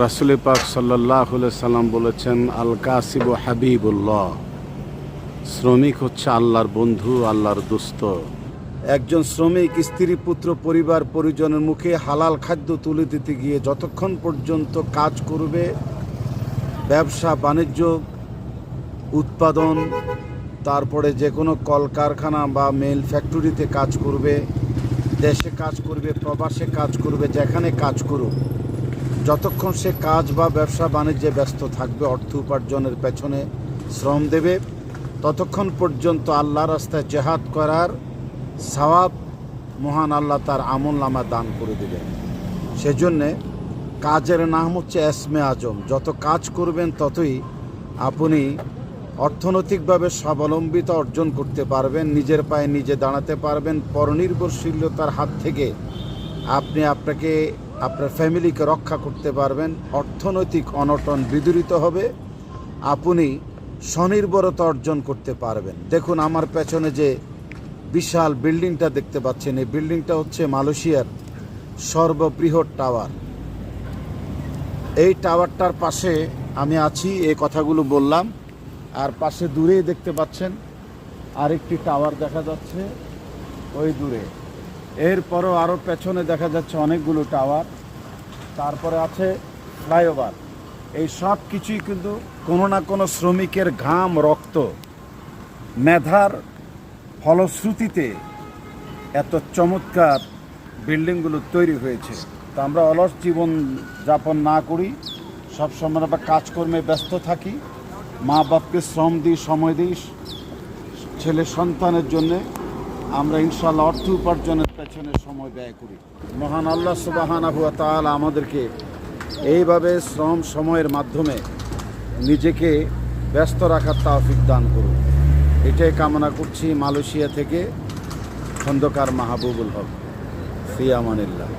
রাসুল পাক সাল্লাহ সাল্লাম বলেছেন আল কাসিব হাবিবুল্লাহ, শ্রমিক হচ্ছে আল্লাহর বন্ধু, আল্লাহর দুস্থ একজন শ্রমিক, স্ত্রী, পুত্র, পরিবার, পরিজনের মুখে হালাল খাদ্য তুলে দিতে গিয়ে যতক্ষণ পর্যন্ত কাজ করবে, ব্যবসা, বাণিজ্য, উৎপাদন, তারপরে যে কোনো কলকারখানা বা মেল ফ্যাক্টরিতে কাজ করবে, দেশে কাজ করবে, প্রবাসে কাজ করবে, যেখানে কাজ করুক। যতক্ষণ সে কাজ বা ব্যবসা বাণিজ্যে ব্যস্ত থাকবে, অর্থ উপার্জনের পেছনে শ্রম দেবে, ততক্ষণ পর্যন্ত আল্লাহ রাস্তায় জেহাদ করার সওয়াব মহান আল্লাহ তার আমল নামা দান করে দেবেন। সেজন্যে কাজের নাম হচ্ছে এসমে আজম। যত কাজ করবেন, ততই আপনি অর্থনৈতিকভাবে স্বাবলম্বিতা অর্জন করতে পারবেন, নিজের পায়ে নিজে দাঁড়াতে পারবেন। পরনির্ভরশীলতার হাত থেকে আপনি আপনাকে আপনার ফ্যামিলিকে রক্ষা করতে পারবেন, অর্থনৈতিক অনটন বিদূরিত হবে, আপনি স্বনির্ভরতা অর্জন করতে পারবেন। দেখুন, আমার পেছনে যে বিশাল বিল্ডিংটা দেখতে পাচ্ছেন, এই বিল্ডিংটা হচ্ছে মালয়েশিয়ার সর্ববৃহৎ টাওয়ার। এই টাওয়ারটার পাশে আমি আছি, এই কথাগুলো বললাম, আর পাশে দূরেই দেখতে পাচ্ছেন, আরেকটি টাওয়ার দেখা যাচ্ছে, ওই দূরে। এরপরও আরও পেছনে দেখা যাচ্ছে অনেকগুলো টাওয়ার, তারপরে আছে ফ্লাইওভার। এই সব কিছুই কিন্তু কোনো না কোনো শ্রমিকের ঘাম, রক্ত, মেধার ফলশ্রুতিতে এত চমৎকার বিল্ডিংগুলো তৈরি হয়েছে। তা আমরা অলস জীবন যাপন না করি সবসময় আমরা কাজকর্মে ব্যস্ত থাকি। মা বাপকে শ্রম দিই, সময় দিই, ছেলে সন্তানের জন্যে। আমরা ইনশাল্লাহ অর্থ উপার্জনের পেছনে সময় ব্যয় করি। মহান আল্লাহ সুবাহান হুয়া তাল আমাদেরকে এইভাবে শ্রম সময়ের মাধ্যমে নিজেকে ব্যস্ত রাখার তাহফিক দান করুন। এটাই কামনা করছি মালয়েশিয়া থেকে খন্দকার মাহবুবুল হক, ফিয়ামানিল্লাহ।